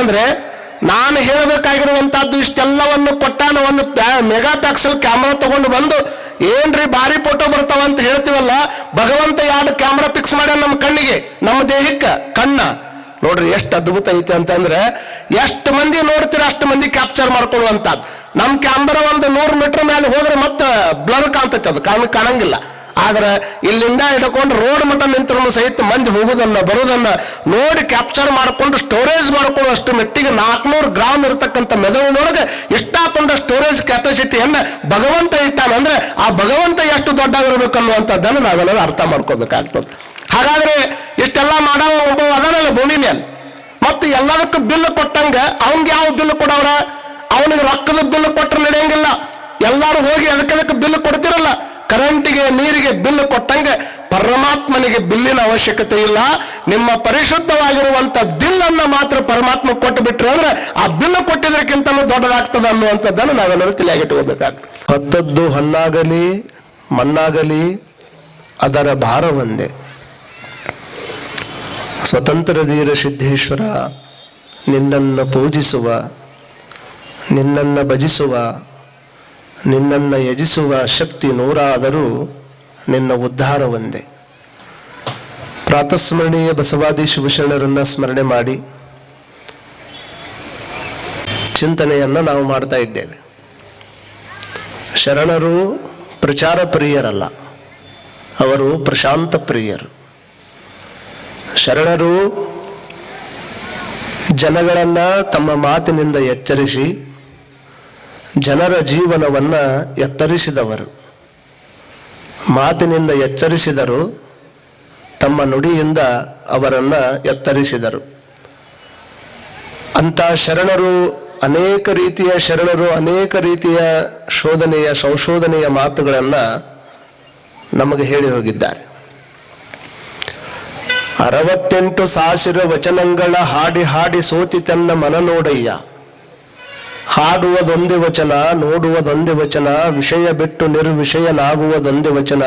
ಅಂತಂದ್ರೆ ನಾನು ಹೇಳಬೇಕಾಗಿರುವಂತಹದ್ದು ಇಷ್ಟೆಲ್ಲವನ್ನು ಕೊಟ್ಟಾನ ಒಂದು ಮೆಗಾ ಪ್ಯಾಕ್ಸಲ್ ಕ್ಯಾಮ್ರಾ ತಗೊಂಡು ಬಂದು ಏನ್ರಿ ಭಾರಿ ಫೋಟೋ ಬರ್ತಾವ ಅಂತ ಹೇಳ್ತೀವಲ್ಲ, ಭಗವಂತ ಯಾರು ಕ್ಯಾಮ್ರಾ ಫಿಕ್ಸ್ ಮಾಡ್ಯಾನ ನಮ್ಮ ಕಣ್ಣಿಗೆ, ನಮ್ಮ ದೇಹಕ್ಕೆ, ಕಣ್ಣ. ನೋಡ್ರಿ ಎಷ್ಟು ಅದ್ಭುತ ಐತೆ ಅಂತಂದ್ರೆ ಎಷ್ಟು ಮಂದಿ ನೋಡ್ತೀರ ಅಷ್ಟು ಮಂದಿ ಕ್ಯಾಪ್ಚರ್ ಮಾಡ್ಕೊಳ್ಳುವಂತದ್ದು ನಮ್ಮ ಕ್ಯಾಮ್ರಾ ಒಂದು ನೂರು ಮೀಟರ್ ಮೇಲೆ ಹೋದ್ರೆ ಮತ್ತೆ ಬ್ಲರ್ ಕಾಣ್ತೈತೆ ಅದು, ಕಾಣ ಕಾಣಂಗಿಲ್ಲ. ಆದ್ರೆ ಇಲ್ಲಿಂದ ಹಿಡ್ಕೊಂಡು ರೋಡ್ ಮಟ್ಟ ನಿಂತರೂ ಸಹಿತ ಮಂದಿ ಹೋಗುದನ್ನ ಬರುವುದನ್ನ ನೋಡಿ ಕ್ಯಾಪ್ಚರ್ ಮಾಡಿಕೊಂಡು ಸ್ಟೋರೇಜ್ ಮಾಡ್ಕೊಳ್ಳೋ ಅಷ್ಟು ಮೆಟ್ಟಿಗೆ ನಾಲ್ಕುನೂರು ಗ್ರಾಮ್ ಇರತಕ್ಕಂಥ ಮೆದುಳಿನೊಳಗೆ ಇಷ್ಟಾಕೊಂಡ ಸ್ಟೋರೇಜ್ ಕೆಪಾಸಿಟಿಯನ್ನ ಭಗವಂತ ಇಟ್ಟಾನ. ಅಂದ್ರೆ ಆ ಭಗವಂತ ಎಷ್ಟು ದೊಡ್ಡಾಗಿರ್ಬೇಕು ಅನ್ನುವಂಥದ್ದನ್ನು ನಾವೆಲ್ಲರೂ ಅರ್ಥ ಮಾಡ್ಕೋಬೇಕಾಗ್ತದೆ ಹಾಗಾದ್ರೆ ಇಷ್ಟೆಲ್ಲ ಮಾಡೋ ಒಬ್ಬ ಅದನ್ನೆಲ್ಲ ಭೂಮಿ ಮೇಲೆ ಮತ್ತೆ ಎಲ್ಲದಕ್ಕೂ ಬಿಲ್ ಕೊಟ್ಟಂಗ ಅವ್ಗೆ ಯಾವ ಬಿಲ್ ಕೊಡವ್ರ? ಅವನಿಗೆ ರೊಕ್ಕದ ಬಿಲ್ ಕೊಟ್ಟರೆ ನಡೆಯಂಗಿಲ್ಲ. ಎಲ್ಲರೂ ಹೋಗಿ ಅದಕ್ಕೆ ಬಿಲ್ ಕೊಡ್ತಿರಲ್ಲ. ಕರೆಂಟಿಗೆ ನೀರಿಗೆ ಬಿಲ್ ಕೊಟ್ಟಂಗೆ ಪರಮಾತ್ಮನಿಗೆ ಬಿಲ್ಲಿನ ಅವಶ್ಯಕತೆ ಇಲ್ಲ. ನಿಮ್ಮ ಪರಿಶುದ್ಧವಾಗಿರುವಂತ ಬಿಲ್ಲನ್ನ ಮಾತ್ರ ಪರಮಾತ್ಮ ಕೊಟ್ಟು ಬಿಟ್ರೆ ಅಂದ್ರೆ ಆ ಬಿಲ್ ಕೊಟ್ಟಿದ್ರಕ್ಕಿಂತಲೂ ದೊಡ್ಡದಾಗ್ತದ ಅನ್ನುವಂಥದ್ದನ್ನು ನಾವೆಲ್ಲರೂ ತಿಳಿಯಾಗಿಟ್ಕೋಬೇಕಾಗ್ತದೆ ಹತ್ತದ್ದು ಹಣ್ಣಾಗಲಿ, ಮಣ್ಣಾಗಲಿ, ಅದರ ಭಾರ ಒಂದೇ. ಸ್ವತಂತ್ರ ಧೀರ ಸಿದ್ದೇಶ್ವರ ನಿನ್ನನ್ನು ಪೂಜಿಸುವ, ನಿನ್ನನ್ನು ಭಜಿಸುವ ನಿನ್ನನ್ನು ಯಜಿಸುವ ಶಕ್ತಿ ನೂರಾದರೂ ನಿನ್ನ ಉದ್ಧಾರ ಒಂದೇ. ಪ್ರಾತಸ್ಮರಣೀಯ ಬಸವಾದಿ ಶಿವಶರಣರನ್ನು ಸ್ಮರಣೆ ಮಾಡಿ ಚಿಂತನೆಯನ್ನು ನಾವು ಮಾಡ್ತಾ ಇದ್ದೇವೆ. ಶರಣರು ಪ್ರಚಾರ ಪ್ರಿಯರಲ್ಲ, ಅವರು ಪ್ರಶಾಂತ ಪ್ರಿಯರು. ಶರಣರು ಜನಗಳನ್ನು ತಮ್ಮ ಮಾತಿನಿಂದ ಎಚ್ಚರಿಸಿ ಜನರ ಜೀವನವನ್ನ ಎತ್ತರಿಸಿದವರು. ಮಾತಿನಿಂದ ಎಚ್ಚರಿಸಿದರು, ತಮ್ಮ ನುಡಿಯಿಂದ ಅವರನ್ನು ಎತ್ತರಿಸಿದರು. ಅಂತ ಶರಣರು ಅನೇಕ ರೀತಿಯ ಶರಣರು, ಅನೇಕ ರೀತಿಯ ಶೋಧನೆಯ, ಸಂಶೋಧನೆಯ ಮಾತುಗಳನ್ನು ನಮಗೆ ಹೇಳಿ ಹೋಗಿದ್ದಾರೆ. ಅರವತ್ತೆಂಟು ಸಾವಿರ ವಚನಗಳ ಹಾಡಿ ಹಾಡಿ ಸೋತಿ ತನ್ನ ಮನ ನೋಡಯ್ಯ ಹಾಡುವುದೊಂದೇ ವಚನ, ನೋಡುವುದೊಂದೇ ವಚನ, ವಿಷಯ ಬಿಟ್ಟು ನಿರ್ವಿಷಯನಾಗುವುದೊಂದೇ ವಚನ.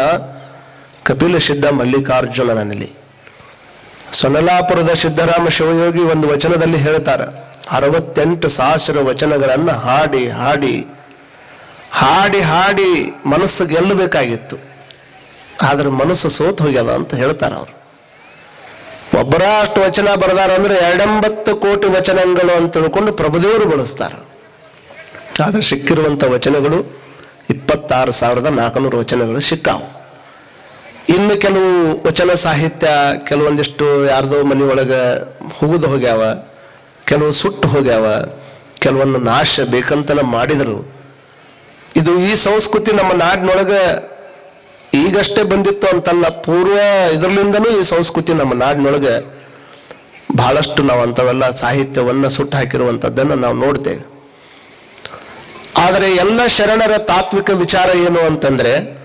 ಕಪಿಲ ಸಿದ್ಧ ಮಲ್ಲಿಕಾರ್ಜುನನಲ್ಲಿ. ಸೊನಲಾಪುರದ ಸಿದ್ದರಾಮ ಶಿವಯೋಗಿ ಒಂದು ವಚನದಲ್ಲಿ ಹೇಳ್ತಾರೆ, ಅರವತ್ತೆಂಟು ಸಹಸ್ರ ವಚನಗಳನ್ನು ಹಾಡಿ ಹಾಡಿ ಹಾಡಿ ಹಾಡಿ ಮನಸ್ಸು ಗೆಲ್ಲಬೇಕಾಗಿತ್ತು. ಆದ್ರೆ ಮನಸ್ಸು ಸೋತು ಹೋಗ್ಯದ ಅಂತ ಹೇಳ್ತಾರೆ ಅವರು. ಒಬ್ಬರ ಅಷ್ಟು ವಚನ ಬರದಾರ ಅಂದ್ರೆ ಎರಡೆಂಬತ್ತು ಕೋಟಿ ವಚನಗಳು ಅಂತ ತಿಳ್ಕೊಂಡು ಪ್ರಭುದೇವರು ಬಳಸ್ತಾರೆ. ಆದ್ರೆ ಸಿಕ್ಕಿರುವಂಥ ವಚನಗಳು ಇಪ್ಪತ್ತಾರು ಸಾವಿರದ ನಾಲ್ಕುನೂರು ವಚನಗಳು ಸಿಕ್ಕಾವು. ಇನ್ನು ಕೆಲವು ವಚನ ಸಾಹಿತ್ಯ ಕೆಲವೊಂದಿಷ್ಟು ಯಾರ್ದೋ ಮನೆಯೊಳಗೆ ಹುಗಿದು ಹೋಗ್ಯಾವ, ಕೆಲವು ಸುಟ್ಟು ಹೋಗ್ಯಾವ ಕೆಲವನ್ನು ನಾಶ ಬೇಕಂತನ ಮಾಡಿದರು. ಇದು ಈ ಸಂಸ್ಕೃತಿ ನಮ್ಮ ನಾಡಿನೊಳಗೆ ಈಗಷ್ಟೇ ಬಂದಿತ್ತು ಅಂತಲ್ಲ, ಪೂರ್ವ ಇದರಲಿಂದನೂ ಈ ಸಂಸ್ಕೃತಿ ನಮ್ಮ ನಾಡಿನೊಳಗೆ ಬಹಳಷ್ಟು ನಾವು ಅಂಥವೆಲ್ಲ ಸಾಹಿತ್ಯವನ್ನ ಸುಟ್ಟು ಹಾಕಿರುವಂಥದ್ದನ್ನು ನಾವು ನೋಡ್ತೇವೆ. ಆದರೆ ಎಲ್ಲ ಶರಣರ ತಾತ್ವಿಕ ವಿಚಾರ ಏನು ಅಂತಂದ್ರೆ,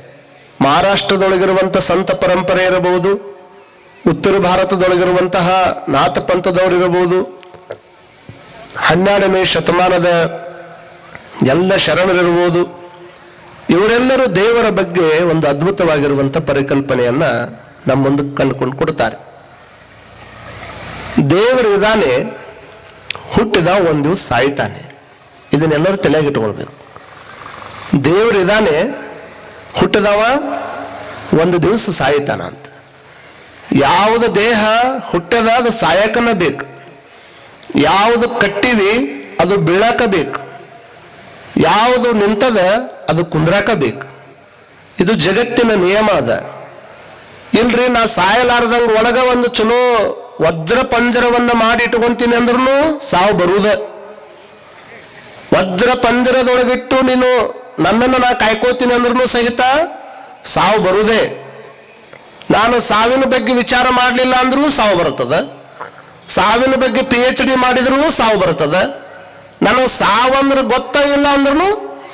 ಮಹಾರಾಷ್ಟ್ರದೊಳಗಿರುವಂಥ ಸಂತ ಪರಂಪರೆ ಇರಬಹುದು, ಉತ್ತರ ಭಾರತದೊಳಗಿರುವಂತಹ ನಾಥ ಪಂಥದವರಿರಬಹುದು ಹನ್ನೆರಡನೇ ಶತಮಾನದ ಎಲ್ಲ ಶರಣರಿರಬಹುದು, ಇವರೆಲ್ಲರೂ ದೇವರ ಬಗ್ಗೆ ಒಂದು ಅದ್ಭುತವಾಗಿರುವಂಥ ಪರಿಕಲ್ಪನೆಯನ್ನ ನಮ್ಮ ಮುಂದೆ ಕಂಡುಕೊಂಡು ಕೊಡ್ತಾರೆ. ದೇವರು ಇದಾನೆ ಹುಟ್ಟಿದ ಒಂದು ಸಾಯ್ತಾನೆ. ಇದನ್ನೆಲ್ಲರೂ ತಲೆಯಾಗಿಟ್ಕೊಳ್ಬೇಕು ದೇವರು ಇದಾನೆ ಹುಟ್ಟಿದವ ಒಂದು ದಿವಸ ಸಾಯ್ತಾನ ಅಂತ. ಯಾವುದು ದೇಹ ಹುಟ್ಟದ ಅದು ಸಾಯಕನ ಬೇಕು. ಯಾವುದು ಕಟ್ಟಿವಿ ಅದು ಬೀಳಾಕ ಬೇಕು ಯಾವುದು ನಿಂತದ ಅದು ಕುಂದ್ರಾಕ ಬೇಕು ಇದು ಜಗತ್ತಿನ ನಿಯಮ ಅದ. ಇಲ್ರಿ, ನಾ ಸಾಯಲಾರದಂಗ ಒಳಗ ಒಂದು ಚಲೋ ವಜ್ರ ಪಂಜರವನ್ನು ಮಾಡಿ ಇಟ್ಕೊಂತೀನಿ ಅಂದ್ರೂ ಸಾವು ಬರುವುದ ವಜ್ರ ಪಂಜರದೊಳಗಿಟ್ಟು ನೀನು ನನ್ನನ್ನು ನಾ ಕಾಯ್ಕೋತೀನಿ ಅಂದ್ರೂ ಸಹಿತ ಸಾವು ಬರುವುದೇ. ನಾನು ಸಾವಿನ ಬಗ್ಗೆ ವಿಚಾರ ಮಾಡಲಿಲ್ಲ ಅಂದ್ರೂ ಸಾವು ಬರ್ತದ ಸಾವಿನ ಬಗ್ಗೆ ಪಿ ಎಚ್ ಡಿ ಮಾಡಿದ್ರೂ ಸಾವು ಬರ್ತದ ನನಗೆ ಸಾವಂದ್ರೆ ಗೊತ್ತ ಇಲ್ಲ ಅಂದ್ರೂ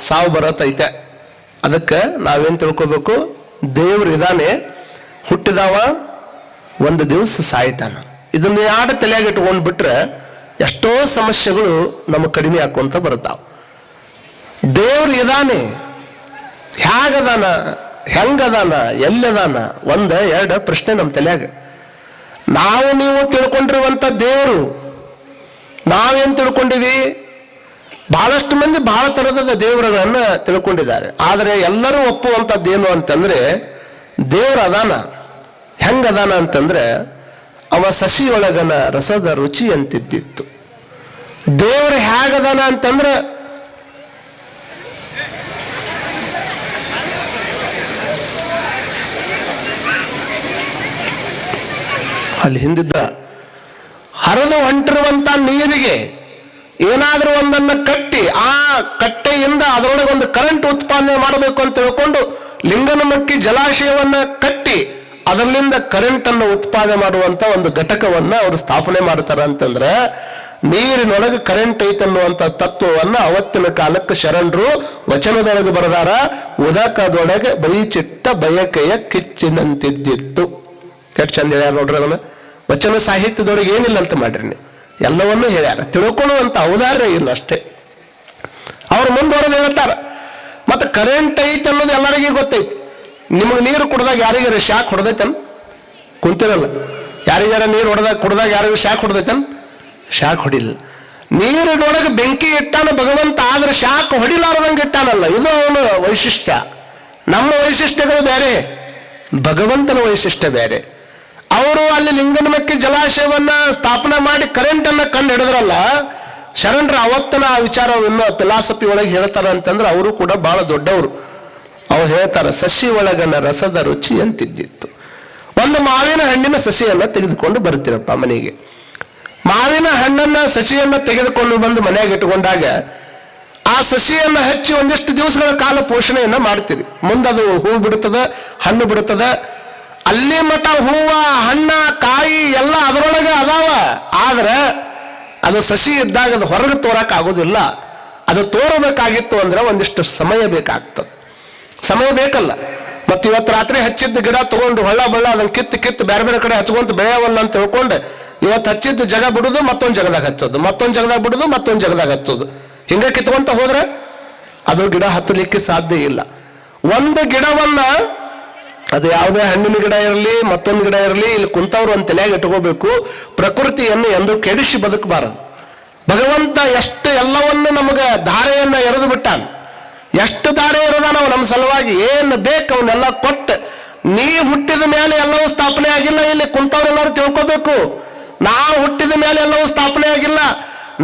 ಸಾವು ಬರತ್ತೈತೆ ಅದಕ್ಕೆ ನಾವೇನು ತಿಳ್ಕೊಬೇಕು? ದೇವ್ರು ಇದಾನೆ. ಹುಟ್ಟಿದವ ಒಂದು ದಿವಸ ಸಾಯ್ತಾನ. ಇದನ್ನ ಯಾಡ ತಲೆಯಾಗಿ ಇಟ್ಕೊಂಡ್ ಬಿಟ್ರೆ ಎಷ್ಟೋ ಸಮಸ್ಯೆಗಳು ನಮಗೆ ಕಡಿಮೆ ಹಾಕೊಂತ ಬರ್ತಾವ ದೇವ್ರು ಇದಾನೆ. ಹ್ಯಾಗದಾನ, ಹೆಂಗದಾನ, ಎಲ್ಲದಾನ? ಒಂದ, ಎರಡು ಪ್ರಶ್ನೆ ನಮ್ಮ ತಲೆಯಾಗ. ನಾವು ನೀವು ತಿಳ್ಕೊಂಡಿರುವಂಥ ದೇವರು, ನಾವೇನು ತಿಳ್ಕೊಂಡಿವಿ? ಬಹಳಷ್ಟು ಮಂದಿ ಬಹಳ ಥರದ ದೇವರುಗಳನ್ನ ತಿಳ್ಕೊಂಡಿದ್ದಾರೆ. ಆದರೆ ಎಲ್ಲರೂ ಒಪ್ಪುವಂಥದ್ದೇನು ಅಂತಂದ್ರೆ, ದೇವ್ರ ಅದಾನ. ಹೆಂಗದಾನ ಅಂತಂದ್ರೆ ಅವ ಸಸಿಯೊಳಗನ ರಸದ ರುಚಿ ಅಂತಿದ್ದಿತ್ತು ಹೇಗದನ ಅಂತಂದ್ರೆ, ಅಲ್ಲಿ ಹಿಂದಿದ್ದ ಹರಿದು ಹೊಂಟಿರುವಂತ ನೀರಿಗೆ ಏನಾದರೂ ಒಂದನ್ನ ಕಟ್ಟಿ, ಆ ಕಟ್ಟೆಯಿಂದ ಅದರೊಳಗೆ ಒಂದು ಕರೆಂಟ್ ಉತ್ಪಾದನೆ ಮಾಡಬೇಕು ಅಂತ ತಿಳ್ಕೊಂಡು ಲಿಂಗನಮಕ್ಕಿ ಜಲಾಶಯವನ್ನ ಕಟ್ಟಿ ಅದರಿಂದ ಕರೆಂಟ್ ಅನ್ನು ಉತ್ಪಾದನೆ ಮಾಡುವಂತ ಒಂದು ಘಟಕವನ್ನ ಅವರು ಸ್ಥಾಪನೆ ಮಾಡ್ತಾರ ಅಂತಂದ್ರೆ ನೀರಿನೊಳಗೆ ಕರೆಂಟ್ ಐತನ್ನುವಂತ ತತ್ವವನ್ನ ಅವತ್ತಿನ ಕಾಲಕ್ಕೆ ಶರಣರು ವಚನದೊಳಗೆ ಬರದಾರ, ಉದಕದೊಳಗೆ ಬೈಚಿಟ್ಟ ಬಯಕೆಯ ಕಿಚ್ಚಿನಂತಿದ್ದಿತ್ತು. ಕೆಟ್ಟ ಚಂದ ಹೇಳ್ಯಾರ ನೋಡ್ರಿ ಅದನ್ನ. ವಚನ ಸಾಹಿತ್ಯದೊಳಗೆ ಏನಿಲ್ಲ ಅಂತ ಮಾಡ್ರಿ ನೀವು. ಎಲ್ಲವನ್ನೂ ಹೇಳ್ಯಾರ. ತಿಳ್ಕೊಳ್ಳುವಂತ ಔದಾರ್ಯ ಇಲ್ಲ ಅಷ್ಟೇ. ಅವ್ರು ಮುಂದುವರೆದು ಹೇಳ್ತಾರ. ಮತ್ತೆ ಕರೆಂಟ್ ಐತೆ ಅನ್ನೋದು ಎಲ್ಲರಿಗೂ ಗೊತ್ತೈತಿ. ನಿಮಗೆ ನೀರು ಕುಡ್ದಾಗ ಯಾರಿಗಾರ ಶಾಕ್ ಹೊಡೆದೈತನ್? ಕುಂತಿರಲ್ಲ. ಯಾರಿಗಾರ ನೀರು ಹೊಡೆದಾಗ ಕುಡ್ದಾಗ ಯಾರಿಗೂ ಶಾಕ್ ಹೊಡೆದೈತನ್? ಶಾಕ್ ಹೊಡಿಲ್ಲ. ನೀರು ನೀರಿನೊಳಗೆ ಬೆಂಕಿ ಇಟ್ಟಾನ ಭಗವಂತ, ಆದ್ರೆ ಶಾಕ್ ಹೊಡಿಲಾರ್ದಂಗೆ ಇಟ್ಟಾನಲ್ಲ. ಇದು ಅವನ ವೈಶಿಷ್ಟ್ಯ. ನಮ್ಮ ವೈಶಿಷ್ಟ್ಯಗಳು ಬೇರೆ. ಭಗವಂತನ ವೈಶಿಷ್ಟ್ಯ ಬೇರೆ. ಅವರು ಅಲ್ಲಿ ಲಿಂಗನಮಕ್ಕಿ ಜಲಾಶಯವನ್ನ ಸ್ಥಾಪನೆ ಮಾಡಿ ಕರೆಂಟ್ ಅನ್ನ ಕಂಡು ಹಿಡಿದ್ರಲ್ಲ, ಶರಣರ ಅವತ್ತನ ಆ ವಿಚಾರವನ್ನು ಫಿಲಾಸಫಿ ಒಳಗೆ ಹೇಳ್ತಾರ ಅಂತಂದ್ರೆ ಅವರು ಕೂಡ ಬಹಳ ದೊಡ್ಡವರು. ಅವ್ರು ಹೇಳ್ತಾರೆ, ಸಸಿ ಒಳಗನ ರಸದ ರುಚಿ ಅಂತಿದ್ದಿತ್ತು. ಒಂದು ಮಾವಿನ ಹಣ್ಣಿನ ಸಸಿಯನ್ನ ತೆಗೆದುಕೊಂಡು ಬರ್ತೀರಪ್ಪ ಮನೆಗೆ. ಮಾವಿನ ಹಣ್ಣನ್ನ ಸಸಿಯನ್ನ ತೆಗೆದುಕೊಂಡು ಬಂದು ಮನೆಯಾಗ ಇಟ್ಟುಕೊಂಡಾಗ, ಆ ಸಸಿಯನ್ನ ಹಚ್ಚಿ ಒಂದಿಷ್ಟು ದಿವಸಗಳ ಕಾಲ ಪೋಷಣೆಯನ್ನ ಮಾಡ್ತೀರಿ. ಮುಂದದು ಹೂ ಬಿಡುತ್ತದೆ, ಹಣ್ಣು ಬಿಡುತ್ತದ. ಅಲ್ಲಿ ಮಠ ಹೂವ, ಹಣ್ಣ, ಕಾಯಿ ಎಲ್ಲ ಅದರೊಳಗೆ ಅದಾವ. ಆದ್ರೆ ಅದು ಸಸಿ ಇದ್ದಾಗ ಅದು ಹೊರಗೆ ತೋರಕ್ ಆಗೋದಿಲ್ಲ. ಅದು ತೋರಬೇಕಾಗಿತ್ತು ಅಂದ್ರೆ ಒಂದಿಷ್ಟು ಸಮಯ ಬೇಕಾಗ್ತದೆ. ಸಮಯ ಬೇಕಲ್ಲ. ಮತ್ತೆ ಇವತ್ತು ರಾತ್ರಿ ಹಚ್ಚಿದ್ದ ಗಿಡ ತಗೊಂಡು ಹೊಳ್ಳ ಬಳ್ಳ ಅದನ್ನ ಕಿತ್ತು ಕಿತ್ತು ಬೇರೆ ಬೇರೆ ಕಡೆ ಹಚ್ಕೊಂತ ಬೆಳೆಯವಲ್ಲ ಅಂತ ತಿಳ್ಕೊಂಡು ಇವತ್ತು ಹಚ್ಚಿದ್ದ ಜಾಗ ಬಿಡುದು ಮತ್ತೊಂದು ಜಗದಾಗ ಹಚ್ಚೋದು, ಮತ್ತೊಂದು ಜಗದಾಗ ಬಿಡುದು ಮತ್ತೊಂದು ಜಗದಾಗ ಹಚ್ಚೋದು. ಹಿಂಗೆ ಕಿತ್ಕೊಂತ ಹೋದ್ರೆ ಅದು ಗಿಡ ಹತ್ತಲಿಕ್ಕೆ ಸಾಧ್ಯ ಇಲ್ಲ. ಒಂದು ಗಿಡವನ್ನ ಅದು ಯಾವುದೇ ಹಣ್ಣಿನ ಗಿಡ ಇರಲಿ, ಮತ್ತೊಂದು ಗಿಡ ಇರಲಿ, ಇಲ್ಲಿ ಕುಂತವ್ರು ಒಂದು ತಲೆಯಾಗಿ ಇಟ್ಕೋಬೇಕು, ಪ್ರಕೃತಿಯನ್ನು ಎಂದು ಕೆಡಿಸಿ ಬದುಕಬಾರದು. ಭಗವಂತ ಎಷ್ಟು ಎಲ್ಲವನ್ನು ನಮಗೆ ಧಾರೆಯನ್ನ ಎರೆದು ಬಿಟ್ಟಾನ. ಎಷ್ಟು ದಾರಿ ಇರೋದ ನಾವು ನಮ್ಮ ಸಲುವಾಗಿ ಏನು ಬೇಕು ಅವನ್ನೆಲ್ಲ ಕೊಟ್ಟು, ನೀ ಹುಟ್ಟಿದ ಮೇಲೆ ಎಲ್ಲವೂ ಸ್ಥಾಪನೆ ಆಗಿಲ್ಲ, ಇಲ್ಲಿ ಕುಂತವ್ರೆಲ್ಲರೂ ತಿಳ್ಕೋಬೇಕು. ನಾ ಹುಟ್ಟಿದ ಮೇಲೆ ಎಲ್ಲವೂ ಸ್ಥಾಪನೆ ಆಗಿಲ್ಲ.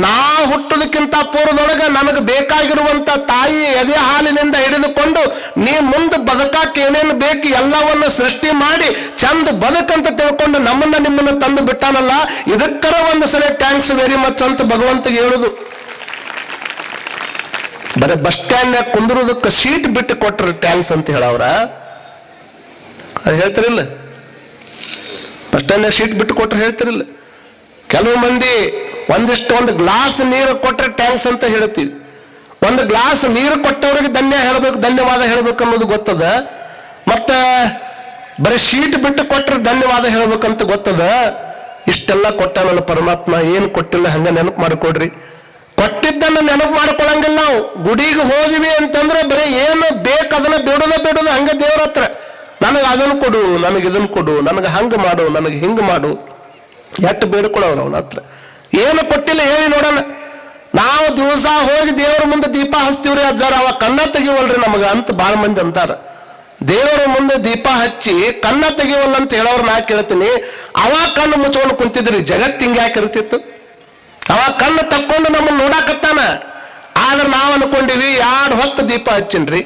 ನಾ ಹುಟ್ಟೋದಕ್ಕಿಂತ ಪೂರ್ವದೊಳಗೆ ನನಗೆ ಬೇಕಾಗಿರುವಂತ ತಾಯಿ ಎದೆ ಹಾಲಿನಿಂದ ಹಿಡಿದುಕೊಂಡು ನೀ ಮುಂದೆ ಬದುಕಾಕ ಏನೇನು ಬೇಕು ಎಲ್ಲವನ್ನು ಸೃಷ್ಟಿ ಮಾಡಿ ಚಂದ ಬದುಕಂತ ತಿಳ್ಕೊಂಡು ನಮ್ಮನ್ನ ನಿಮ್ಮನ್ನ ತಂದು ಬಿಟ್ಟಾನಲ್ಲ, ಇದಕ್ಕರ ಒಂದು ಸಲ ಟ್ಯಾಂಕ್ಸ್ ವೆರಿ ಮಚ್ ಅಂತ ಭಗವಂತಗೆ ಹೇಳುದು. ಬರೀ ಬಸ್ ಸ್ಟ್ಯಾಂಡ್ ಕುಂದ್ರೋದಕ್ಕೆ ಸೀಟ್ ಬಿಟ್ಟು ಕೊಟ್ಟರು ಟ್ಯಾಂಕ್ಸ್ ಅಂತ ಹೇಳವ್ರ. ಅದು ಹೇಳ್ತಿರಲ್ಲ. ಬಸ್ ಸ್ಟ್ಯಾಂಡ್ ಸೀಟ್ ಬಿಟ್ಟು ಕೊಟ್ರೆ ಹೇಳ್ತಿರಲ್ಲ. ಕೆಲವು ಮಂದಿ ಒಂದಿಷ್ಟು ಒಂದು ಗ್ಲಾಸ್ ನೀರು ಕೊಟ್ಟರೆ ಟ್ಯಾಂಕ್ಸ್ ಅಂತ ಹೇಳ್ತೀವಿ. ಒಂದು ಗ್ಲಾಸ್ ನೀರು ಕೊಟ್ಟವ್ರಿಗೆ ಧನ್ಯ ಹೇಳಬೇಕು, ಧನ್ಯವಾದ ಹೇಳ್ಬೇಕು ಅನ್ನೋದು ಗೊತ್ತದ. ಮತ್ತೆ ಬರೀ ಶೀಟ್ ಬಿಟ್ಟು ಕೊಟ್ಟರೆ ಧನ್ಯವಾದ ಹೇಳ್ಬೇಕಂತ ಗೊತ್ತದ. ಇಷ್ಟೆಲ್ಲ ಕೊಟ್ಟ ನನ್ನ ಪರಮಾತ್ಮ, ಏನು ಕೊಟ್ಟಿಲ್ಲ ಹಂಗೆ ನೆನಪು ಮಾಡಿಕೊಡ್ರಿ. ಕೊಟ್ಟಿದ್ದನ್ನ ನೆನಪು ಮಾಡ್ಕೊಳಂಗಿಲ್ಲ ನಾವು. ಗುಡಿಗೆ ಹೋದಿವಿ ಅಂತಂದ್ರೆ ಬರೀ ಏನು ಬೇಕು ಅದನ್ನ ಬಿಡೋದ ಬಿಡೋದ ಹಂಗ ದೇವ್ರ ಹತ್ರ. ನನಗೆ ಅದನ್ನು ಕೊಡು, ನನಗೆ ಇದನ್ನು ಕೊಡು, ನನಗೆ ಹಂಗ ಮಾಡು, ನನಗೆ ಹಿಂಗ ಮಾಡು. ಎಟ್ಟು ಬೇಡ್ಕೊಳ್ಳೋರು ಅವನ ಹತ್ರ. ಏನು ಕೊಟ್ಟಿಲ್ಲ ಹೇಳಿ ನೋಡೋಣ. ನಾವು ದಿವಸ ಹೋಗಿ ದೇವರ ಮುಂದೆ ದೀಪ ಹಚ್ತೀವ್ರಿ ಅಜ್ಜಾರ, ಅವ ಕಣ್ಣ ತೆಗಿವಲ್ರಿ ನಮಗೆ ಅಂತ ಬಾಳ ಮಂದಿ ಅಂತಾರೆ. ದೇವರ ಮುಂದೆ ದೀಪ ಹಚ್ಚಿ ಕಣ್ಣ ತೆಗಿವಲ್ಲ ಅಂತ ಹೇಳೋರು ನಾ ಕೇಳ್ತೀನಿ. ಅವ ಕಣ್ಣು ಮುಚ್ಕೊಂಡು ಕುಂತಿದ್ರಿ, ಜಗತ್ತು ಹಿಂಗೆ ಇರ್ತಿತ್ತು? ಅವ ಕಣ್ಣು ತಕ್ಕೊಂಡು ನಮ್ಮನ್ನು ನೋಡಾಕತ್ತಾನ. ಆದ್ರೆ ನಾವು ಅನ್ಕೊಂಡಿವಿ, ಎರಡು ಹೊತ್ತು ದೀಪ ಹಚ್ಚಿನ್ರಿ.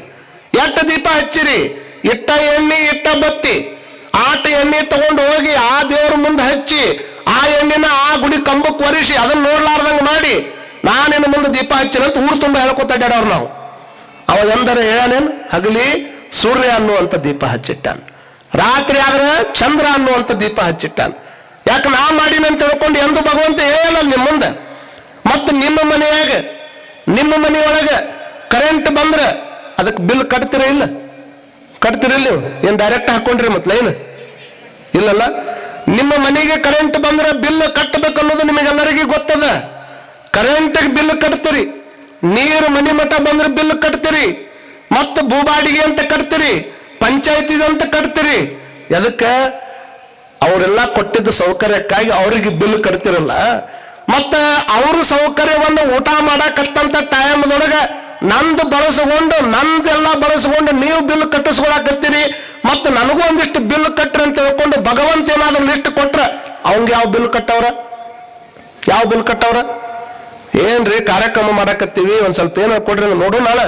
ಎಷ್ಟು ದೀಪ ಹಚ್ಚಿರಿ? ಇಟ್ಟ ಎಣ್ಣೆ, ಇಟ್ಟ ಬತ್ತಿ. ಆಟ ಎಣ್ಣೆ ತಗೊಂಡು ಹೋಗಿ ಆ ದೇವ್ರ ಮುಂದೆ ಹಚ್ಚಿ, ಆ ಎಣ್ಣೆನ ಆ ಗುಡಿ ಕಂಬಕ್ಕೆ ಒರೆಸಿ ಅದನ್ನ ನೋಡ್ಲಾರ್ದಂಗ ಮಾಡಿ ನಾನೇನು ಮುಂದೆ ದೀಪ ಹಚ್ಚಿನಂತ ಊರು ತುಂಬ ಹೇಳ್ಕೊತ ನಾವು. ಅವ ಎಂದರೆ ಹೇಳನೇನು? ಹಗಲಿ ಸೂರ್ಯ ಅನ್ನುವಂಥ ದೀಪ ಹಚ್ಚಿಟ್ಟಾನ. ರಾತ್ರಿ ಆದ್ರೆ ಚಂದ್ರ ಅನ್ನುವಂಥ ದೀಪ ಹಚ್ಚಿಟ್ಟಾನ. ಯಾಕೆ ನಾ ಅಂತ ತಿಳ್ಕೊಂಡು ಎಂದು ಭಗವಂತ ಹೇಳಲ್ಲ ನಿಮ್ಮ ಮುಂದೆ? ಮತ್ತು ನಿಮ್ಮ ಮನೆಯಾಗ, ನಿಮ್ಮ ಮನೆಯೊಳಗೆ ಕರೆಂಟ್ ಬಂದ್ರೆ ಅದಕ್ಕೆ ಬಿಲ್ ಕಟ್ತೀರ ಇಲ್ಲ? ಕಟ್ತೀರಿಲ್ಲ ನೀವು? ಏನು ಡೈರೆಕ್ಟ್ ಹಾಕೊಂಡ್ರಿ ಮತ್ತೆ ಲೈನ್? ಇಲ್ಲಲ್ಲ? ನಿಮ್ಮ ಮನೆಗೆ ಕರೆಂಟ್ ಬಂದ್ರೆ ಬಿಲ್ ಕಟ್ಟಬೇಕು ಅನ್ನೋದು ನಿಮಗೆಲ್ಲರಿಗೂ ಗೊತ್ತದ? ಕರೆಂಟಿಗೆ ಬಿಲ್ ಕಟ್ತೀರಿ, ನೀರು ಮನೆ ಮಠ ಬಂದ್ರೆ ಬಿಲ್ ಕಟ್ತೀರಿ, ಮತ್ತು ಭೂಬಾಡಿಗೆ ಅಂತ ಕಟ್ತೀರಿ ಪಂಚಾಯತಿ ಅಂತ ಕಟ್ತೀರಿ, ಎದಕ್ಕೆ? ಅವರೆಲ್ಲ ಕೊಟ್ಟಿದ್ದ ಸೌಕರ್ಯಕ್ಕಾಗಿ ಅವರಿಗೆ ಬಿಲ್ ಕಟ್ತಿರಲ್ಲ. ಮತ್ತ ಅವ್ರ ಸೌಕರ್ಯವನ್ನು ಊಟ ಮಾಡಕತ್ತಂತ ಟೈಮ್ದೊಳಗೆ ನಂದು ಬಳಸ್ಕೊಂಡು, ನಂದೆಲ್ಲ ಬಳಸ್ಕೊಂಡು ನೀವು ಬಿಲ್ ಕಟ್ಟಿಸ್ಕೊಳಕತ್ತೀರಿ, ಮತ್ತೆ ನನಗೂ ಒಂದಿಷ್ಟು ಬಿಲ್ ಕಟ್ಟ್ರಿ ಅಂತ ಹೇಳ್ಕೊಂಡು ಭಗವಂತ ಏನಾದ್ರು ಲಿಸ್ಟ್ ಕೊಟ್ರ ಅವಂಗೆ ಯಾವ ಬಿಲ್ ಕಟ್ಟವ್ರ? ಯಾವ ಬಿಲ್ ಕಟ್ಟವ್ರ? ಏನ್ರಿ ಕಾರ್ಯಕ್ರಮ ಮಾಡಕತ್ತೀವಿ, ಒಂದ್ ಸ್ವಲ್ಪ ಏನೋ ಕೊಡ್ರಿ ನೋಡು ನಾಳೆ.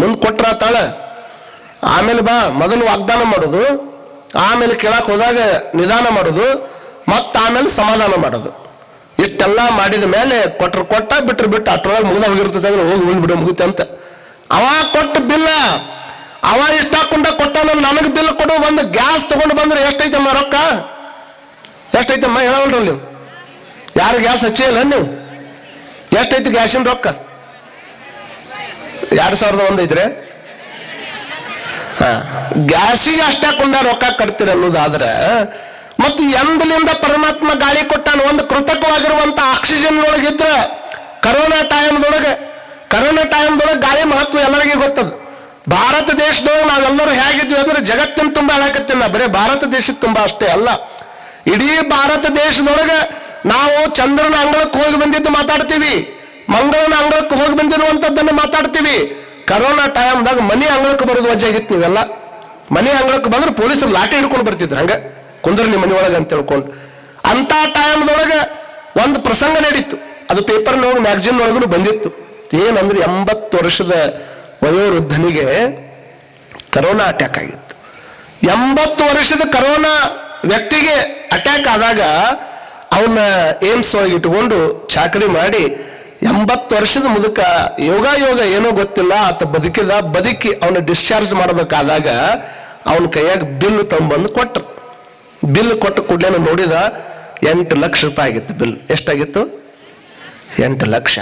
ಮುಂದೆ ಕೊಟ್ರ ತಾಳ. ಆಮೇಲೆ ಬಾ, ಮೊದಲು ವಾಗ್ದಾನ ಮಾಡೋದು. ಆಮೇಲೆ ಕೇಳಕ್ಕೆ ಹೋದಾಗ ನಿಧಾನ ಮಾಡೋದು, ಮತ್ತು ಆಮೇಲೆ ಸಮಾಧಾನ ಮಾಡೋದು. ಇಷ್ಟೆಲ್ಲ ಮಾಡಿದ ಮೇಲೆ ಕೊಟ್ರು ಕೊಟ್ಟ ಬಿಟ್ಟರು ಬಿಟ್ಟು ಅಟ್ರೊಳಗೆ ಮುಗಿದ ಹೋಗಿರ್ತದೆ ಅಂದ್ರೆ ಹೋಗಿ ಉಳ್ಬಿಡು ಮುಗಿತೆ ಅಂತ. ಅವ ಕೊಟ್ಟ ಬಿಲ್ಲ, ಅವ ಇಷ್ಟ ಹಾಕೊಂಡ ಕೊಟ್ಟ ನನಗೆ ಬಿಲ್ ಕೊಡು ಒಂದು ಗ್ಯಾಸ್ ತಗೊಂಡು ಬಂದ್ರೆ ಎಷ್ಟೈತಮ್ಮ ರೊಕ್ಕ? ಎಷ್ಟೈತಮ್ಮ ಹೇಳಲ್ರಿ ನೀವು? ಯಾರು ಗ್ಯಾಸ್ ಹಚ್ಚಿಲ್ಲ ಇಲ್ಲ ನೀವು? ಎಷ್ಟೈತಿ ಗ್ಯಾಸಿನ ರೊಕ್ಕ? ಎರಡು ಸಾವಿರದ ಒಂದು ಗ್ಯಾಸಿಗೆ ಅಷ್ಟ ಕೊಂಡ ರೊಕ್ಕ ಅನ್ನೋದಾದ್ರೆ ಮತ್ತು ಎಂದಲಿಂದ ಪರಮಾತ್ಮ ಗಾಳಿ ಕೊಟ್ಟಾನ ಒಂದು ಕೃತಕವಾಗಿರುವಂತ ಆಕ್ಸಿಜನ್ ಒಳಗಿದ್ರ ಕರೋನಾ ಟೈಮ್ದೊಳಗೆ ಕರೋನಾ ಟೈಮ್ದೊಳಗೆ ಗಾಳಿ ಮಹತ್ವ ಎಲ್ಲರಿಗೂ ಗೊತ್ತದ. ಭಾರತ ದೇಶದೊಳಗೆ ನಾವೆಲ್ಲರೂ ಹೇಗಿದ್ವಿ ಅಂದ್ರೆ ಜಗತ್ತಿನ ತುಂಬಾ ಹೇಳಕತ್ತಿಲ್ಲ ಬರೀ ಭಾರತ ದೇಶದ ತುಂಬಾ ಅಷ್ಟೇ ಅಲ್ಲ. ಇಡೀ ಭಾರತ ದೇಶದೊಳಗೆ ನಾವು ಚಂದ್ರನ ಅಂಗಳಕ್ಕೆ ಹೋಗಿ ಬಂದಿದ್ದು ಮಾತಾಡ್ತೀವಿ, ಮಂಗಳನ ಅಂಗಳಕ್ಕೆ ಹೋಗಿ ಬಂದಿರುವಂತದ್ದನ್ನು ಮಾತಾಡ್ತೀವಿ. ಕರೋನಾ ಟೈಮ್ದಾಗ ಮನೆ ಅಂಗಳಕ್ಕೆ ಬರೋದು ವಜೆ ಆಗಿತ್ತು ನೀವೆಲ್ಲ. ಮನೆ ಅಂಗಳಕ್ಕೆ ಬಂದ್ರೆ ಪೊಲೀಸರು ಲಾಠಿ ಹಿಡ್ಕೊಂಡು ಬರ್ತಿದ್ರು ಹಂಗೆ. ಕುಂದ್ರ ನಿಮ್ಮ ಮನೆ ಒಳಗೆ ಅಂತ ತಿಳ್ಕೊಂಡು ಅಂಥ ಟೈಮ್ದೊಳಗೆ ಒಂದು ಪ್ರಸಂಗ ನಡೀತು. ಅದು ಪೇಪರ್ನೊಳಗೆ ಮ್ಯಾಗ್ಜಿನ್ ಒಳಗೂ ಬಂದಿತ್ತು. ಏನಂದ್ರೆ ಎಂಬತ್ತು ವರ್ಷದ ವಯೋವೃದ್ಧನಿಗೆ ಕರೋನಾ ಅಟ್ಯಾಕ್ ಆಗಿತ್ತು. ಎಂಬತ್ತು ವರ್ಷದ ಕರೋನಾ ವ್ಯಕ್ತಿಗೆ ಅಟ್ಯಾಕ್ ಆದಾಗ ಅವನ್ನ ಏಮ್ಸ್ ಒಳಗೆ ಇಟ್ಟುಕೊಂಡು ಚಾಕರಿ ಮಾಡಿ ಎಂಬತ್ತು ವರ್ಷದ ಮುದುಕ ಯೋಗ ಯೋಗ ಏನೋ ಗೊತ್ತಿಲ್ಲ, ಆತ ಬದುಕಿದ, ಬದುಕಿ ಅವನ ಡಿಸ್ಚಾರ್ಜ್ ಮಾಡಬೇಕಾದಾಗ ಅವನ ಕೈಯಾಗ ಬಿಲ್ ತಗೊಂಬಂದು ಕೊಟ್ಟರು ಬಿಲ್ ಕೊಟ್ಟ ಕೂಡಲೇ ನೋಡಿದ, ಎಂಟು ಲಕ್ಷ ರೂಪಾಯಿ ಆಗಿತ್ತು ಬಿಲ್ ಎಷ್ಟಾಗಿತ್ತು? ಎಂಟು ಲಕ್ಷ.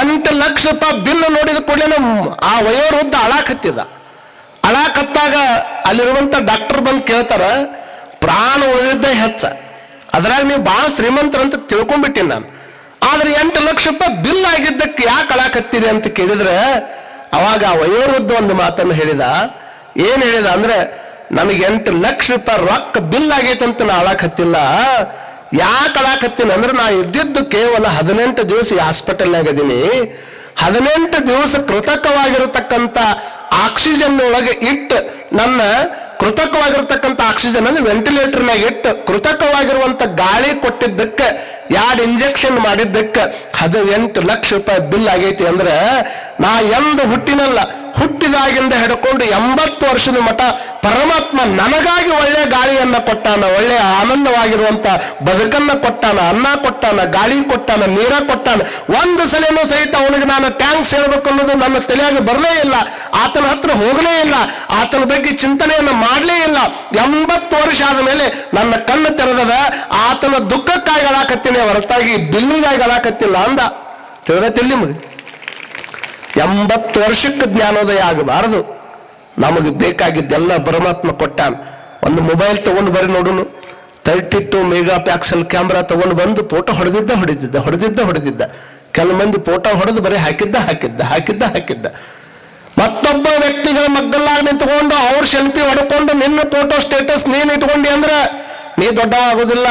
ಎಂಟು ಲಕ್ಷ ರೂಪಾಯಿ ಬಿಲ್ ನೋಡಿದ ಕೂಡಲೇ ಆ ವಯೋವೃದ್ಧ ಅಳಾಕತ್ತಿದ. ಅಳಾಕತ್ತಾಗ ಅಲ್ಲಿರುವಂತ ಡಾಕ್ಟರ್ ಬಂದು ಕೇಳ್ತಾರ, ಪ್ರಾಣ ಉಳಿದಿದ್ದೇ ಹೆಚ್ಚ. ಅದ್ರಾಗ ನೀವು ಭಾಳ ಶ್ರೀಮಂತರಂತ ತಿಳ್ಕೊಂಡ್ಬಿಟ್ಟಿನಿ ನಾನು. ಆದ್ರೆ ಎಂಟು ಲಕ್ಷ ರೂಪಾಯಿ ಬಿಲ್ ಆಗಿದ್ದಕ್ಕೆ ಯಾಕೆ ಅಳಾಕತ್ತೀರಿ ಅಂತ ಕೇಳಿದ್ರೆ, ಅವಾಗ ಆ ವಯೋವೃದ್ಧ ಒಂದು ಮಾತನ್ನು ಹೇಳಿದ. ಏನ್ ಹೇಳಿದ ಅಂದ್ರೆ ನನಗೆ ಎಂಟು ಲಕ್ಷ ರೂಪಾಯಿ ರೊಕ್ಕ ಬಿಲ್ ಆಗೈತೆ ಅಂತ ನಾ ಅಳಾಕತ್ತಿಲ್ಲ. ಯಾಕೆ ಅಳಾಕತ್ತೀನಿ ಅಂದ್ರೆ, ನಾ ಇದ್ದಿದ್ದು ಕೇವಲ ಹದಿನೆಂಟು ದಿವಸ ಈ ಹಾಸ್ಪಿಟಲ್ನಾಗ ಅದೀನಿ ಹದಿನೆಂಟು ದಿವಸ ಕೃತಕವಾಗಿರತಕ್ಕಂಥ ಆಕ್ಸಿಜನ್ ಒಳಗೆ ಇಟ್ಟು ನನ್ನ ಕೃತಕವಾಗಿರ್ತಕ್ಕಂಥ ಆಕ್ಸಿಜನ್ ಅಂದ್ರೆ ವೆಂಟಿಲೇಟರ್ನಾಗ ಇಟ್ಟು ಕೃತಕವಾಗಿರುವಂತ ಗಾಳಿ ಕೊಟ್ಟಿದ್ದಕ್ಕೆ ಎರಡು ಇಂಜೆಕ್ಷನ್ ಮಾಡಿದ್ದಕ್ಕೆ ಹದಿನೆಂಟು ಲಕ್ಷ ರೂಪಾಯಿ ಬಿಲ್ ಆಗೈತಿ ಅಂದ್ರೆ ನಾ ಎಂದು ಹುಟ್ಟಿನಲ್ಲ. ಹುಟ್ಟಿದಾಗಿಂದ ಹಿಡ್ಕೊಂಡು ಎಂಬತ್ತು ವರ್ಷದ ಮಠ ಪರಮಾತ್ಮ ನನಗಾಗಿ ಒಳ್ಳೆ ಗಾಳಿಯನ್ನ ಕೊಟ್ಟಾನ, ಒಳ್ಳೆ ಆನಂದವಾಗಿರುವಂತ ಬದುಕನ್ನ ಕೊಟ್ಟಾನ, ಅನ್ನ ಕೊಟ್ಟಾನ, ಗಾಳಿ ಕೊಟ್ಟಾನ, ನೀರ ಕೊಟ್ಟಾನ. ಒಂದು ಸಲನೂ ಸಹಿತ ಅವನಿಗೆ ನಾನು ಟ್ಯಾಂಕ್ಸ್ ಹೇಳ್ಬೇಕು ಅನ್ನೋದು ನನ್ನ ತಲೆಯಾಗಿ ಬರಲೇ ಇಲ್ಲ. ಆತನ ಹತ್ರ ಹೋಗಲೇ ಇಲ್ಲ. ಆತನ ಬಗ್ಗೆ ಚಿಂತನೆಯನ್ನು ಮಾಡಲೇ ಇಲ್ಲ. ಎಂಬತ್ತು ವರ್ಷ ಆದ ಮೇಲೆ ನನ್ನ ಕಣ್ಣು ತೆರೆದದ, ಆತನ ದುಃಖಕ್ಕಾಗಿ ಅಳಾಕತ್ತೀನಿ, ಹೊರತಾಗಿ ಬಿಲ್ಲಿಗಾಗಿ ಅಳಾಕತ್ತಿಲ್ಲ ಅಂದ. ತಿಳಿ ನಿಮಗೆ? ಎಂಬತ್ತು ವರ್ಷಕ್ಕೆ ಜ್ಞಾನೋದಯ ಆಗಬಾರದು. ನಮಗೆ ಬೇಕಾಗಿದ್ದೆಲ್ಲ ಪರಮಾತ್ಮ ಕೊಟ್ಟಾನ. ಒಂದು ಮೊಬೈಲ್ ತಗೊಂಡು ಬರೀ ನೋಡುನು. ತರ್ಟಿ ಟು ಮೆಗಾ ಪ್ಯಾಕ್ಸಲ್ ಕ್ಯಾಮ್ರಾ ತಗೊಂಡು ಬಂದು ಫೋಟೋ ಹೊಡೆದಿದ್ದ ಹೊಡೆದಿದ್ದ ಹೊಡೆದಿದ್ದ ಹೊಡೆದಿದ್ದ. ಕೆಲವು ಮಂದಿ ಫೋಟೋ ಹೊಡೆದು ಬರೀ ಹಾಕಿದ್ದ ಹಾಕಿದ್ದ ಹಾಕಿದ್ದ ಹಾಕಿದ್ದ. ಮತ್ತೊಬ್ಬ ವ್ಯಕ್ತಿಗಳ ಮಗ್ಗಲ್ಲಾಗ ನಿಂತ್ಕೊಂಡು ಅವ್ರ ಸೆಲ್ಫಿ ಹೊಡ್ಕೊಂಡು ನಿನ್ನ ಫೋಟೋ ಸ್ಟೇಟಸ್ ನೀನು ಇಟ್ಕೊಂಡಿ ಅಂದ್ರೆ ನೀ ದೊಡ್ಡ ಆಗೋದಿಲ್ಲ.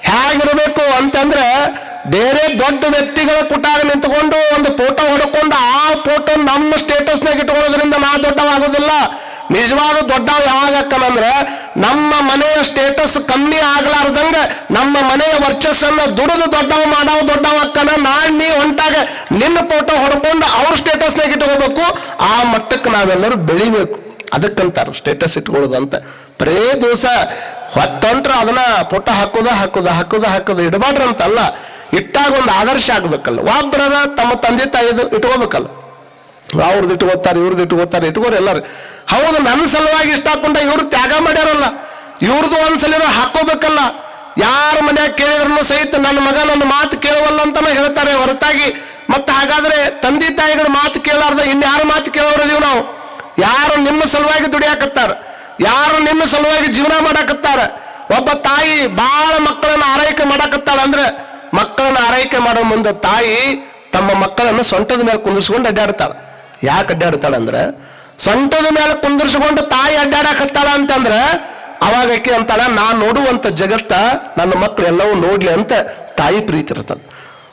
ಹೇಗಿರಬೇಕು ಅಂತಂದ್ರೆ ಬೇರೆ ದೊಡ್ಡ ವ್ಯಕ್ತಿಗಳ ಕುಟಾಗ ನಿಂತ್ಕೊಂಡು ಒಂದು ಫೋಟೋ ಹೊಡ್ಕೊಂಡು ಆ ಫೋಟೋ ನಮ್ಮ ಸ್ಟೇಟಸ್ನಾಗ ಇಟ್ಕೊಳ್ಳೋದ್ರಿಂದ ನಾ ದೊಡ್ಡವಾಗೋದಿಲ್ಲ. ನಿಜವಾದ ದೊಡ್ಡವ ಯಾವಾಗ ಅಕ್ಕನಂದ್ರೆ ನಮ್ಮ ಮನೆಯ ಸ್ಟೇಟಸ್ ಕಮ್ಮಿ ಆಗ್ಲಾರ್ದಂಗ ನಮ್ಮ ಮನೆಯ ವರ್ಚಸ್ಸನ್ನ ದುಡಿದು ದೊಡ್ಡವ ಮಾಡವ ದೊಡ್ಡವ ಅಕ್ಕನ ನಾನ್ ನೀ ಹೊಂಟಾಗ ನಿನ್ನ ಫೋಟೋ ಹೊಡ್ಕೊಂಡು ಅವ್ರ ಸ್ಟೇಟಸ್ನಾಗ ಇಟ್ಕೋಬೇಕು. ಆ ಮಟ್ಟಕ್ಕೆ ನಾವೆಲ್ಲರೂ ಬೆಳಿಬೇಕು. ಅದಕ್ಕಂತಾರ ಸ್ಟೇಟಸ್ ಇಟ್ಕೊಳ್ಳೋದು ಅಂತ. ಬರೇ ದಿವಸ ಹೊತ್ತೊಂಟ್ರ ಅದನ್ನ ಫೋಟೋ ಹಾಕೋದ ಹಾಕೋದ ಹಾಕೋದ ಹಾಕೋದ ಇಡಬಾರ್ದ್ರಂತಲ್ಲ. ಇಟ್ಟಾಗ ಒಂದು ಆದರ್ಶ ಆಗ್ಬೇಕಲ್ಲ. ಒಬ್ಬರ ತಮ್ಮ ತಂದೆ ತಾಯಿದು ಇಟ್ಕೋಬೇಕಲ್ಲ. ಅವ್ರದ್ದು ಇಟ್ಕೋತಾರೆ, ಇವ್ರದ್ದು ಇಟ್ಕೋತಾರೆ, ಇಟ್ಕೋರು ಎಲ್ಲಾರು. ಹೌದು, ನನ್ನ ಸಲುವಾಗಿ ಇಷ್ಟ ಹಾಕೊಂಡ ಇವ್ರು ತ್ಯಾಗ ಮಾಡ್ಯಾರಲ್ಲ. ಇವ್ರದ್ದು ಒಂದ್ಸಲ ಹಾಕೋಬೇಕಲ್ಲ ಯಾರ ಮನ್ಯಾಗ ಕೇಳಿದ್ರು ಸಹಿತ ನನ್ನ ಮಗ ನನ್ನ ಮಾತು ಕೇಳುವಲ್ಲ ಅಂತಾನು ಹೇಳ್ತಾರೆ, ಹೊರತಾಗಿ. ಮತ್ತೆ ಹಾಗಾದ್ರೆ ತಂದೆ ತಾಯಿಗಳ ಮಾತು ಕೇಳಾರ್ದ, ಇನ್ಯಾರ ಮಾತು ಕೇಳೋರದೀವಿ ನಾವು? ಯಾರು ನಿಮ್ಮ ಸಲುವಾಗಿ ದುಡಿಯಾಕತ್ತಾರ? ಯಾರು ನಿಮ್ಮ ಸಲುವಾಗಿ ಜೀವನ ಮಾಡಾಕತ್ತಾರ? ಒಬ್ಬ ತಾಯಿ ಬಹಳ ಮಕ್ಕಳನ್ನ ಆರೈಕೆ ಮಾಡಾಕತ್ತಾಳ ಅಂದ್ರೆ ಮಕ್ಕಳನ್ನ ಆರೈಕೆ ಮಾಡೋ ಮುಂದೆ ತಾಯಿ ತಮ್ಮ ಮಕ್ಕಳನ್ನು ಸೊಂಟದ ಮೇಲೆ ಕುಂದಿರ್ಸ್ಕೊಂಡು ಅಡ್ಡಾಡ್ತಾಳೆ. ಯಾಕೆ ಅಡ್ಡಾಡ್ತಾಳೆ ಅಂದ್ರೆ, ಸೊಂಟದ ಮೇಲೆ ಕುಂದಿರ್ಸ್ಕೊಂಡು ತಾಯಿ ಅಡ್ಡಾಡಕತ್ತಾಳ ಅಂತಂದ್ರೆ, ಅವಾಗ ಆಕೆ ಅಂತಾಳ, ನಾನು ನೋಡುವಂತ ಜಗತ್ತ ನನ್ನ ಮಕ್ಕಳು ಎಲ್ಲವೂ ನೋಡ್ಲಿ ಅಂತ ತಾಯಿ ಪ್ರೀತಿ ಇರ್ತದೆ.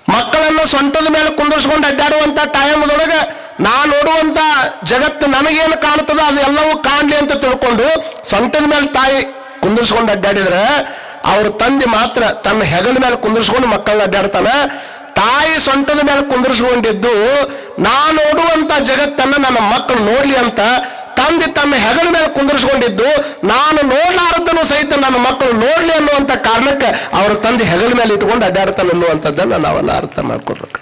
ಮಕ್ಕಳನ್ನು ಸೊಂಟದ ಮೇಲೆ ಕುಂದಿರ್ಸ್ಕೊಂಡು ಅಡ್ಡಾಡುವಂತ ಟೈಮ್ದೊಳಗೆ ನಾ ನೋಡುವಂತ ಜಗತ್ತು ನನಗೇನು ಕಾಣ್ತದ ಅದು ಎಲ್ಲವೂ ಕಾಣಲಿ ಅಂತ ತಿಳ್ಕೊಂಡು ಸೊಂಟದ ಮೇಲೆ ತಾಯಿ ಕುಂದಿರ್ಸ್ಕೊಂಡು ಅಡ್ಡಾಡಿದ್ರೆ ಅವ್ರ ತಂದೆ ಮಾತ್ರ ತನ್ನ ಹೆಗಲ ಮೇಲೆ ಕುಂದರ್ಸ್ಕೊಂಡು ಮಕ್ಕಳನ್ನ ಅಡ್ಡಾಡ್ತಾನ. ತಾಯಿ ಸೊಂಟದ ಮೇಲೆ ಕುಂದರ್ಸ್ಕೊಂಡಿದ್ದು, ನಾ ನೋಡುವಂತ ಜಗತ್ತನ್ನ ನನ್ನ ಮಕ್ಕಳು ನೋಡ್ಲಿ ಅಂತ ತಂದೆ ತನ್ನ ಹೆಗಲ ಮೇಲೆ ಕುಂದರ್ಸ್ಕೊಂಡಿದ್ದು, ನಾನು ನೋಡ್ಲಾರದನ್ನು ಸಹಿತ ನನ್ನ ಮಕ್ಕಳು ನೋಡ್ಲಿ ಅನ್ನುವಂತ ಕಾರಣಕ್ಕೆ ಅವ್ರ ತಂದೆ ಹೆಗಲ ಮೇಲೆ ಇಟ್ಕೊಂಡು ಅಡ್ಡಾಡ್ತಾನೆ ಅನ್ನುವಂಥದ್ದನ್ನು ನಾವೆಲ್ಲ ಅರ್ಥ ಮಾಡ್ಕೋಬೇಕು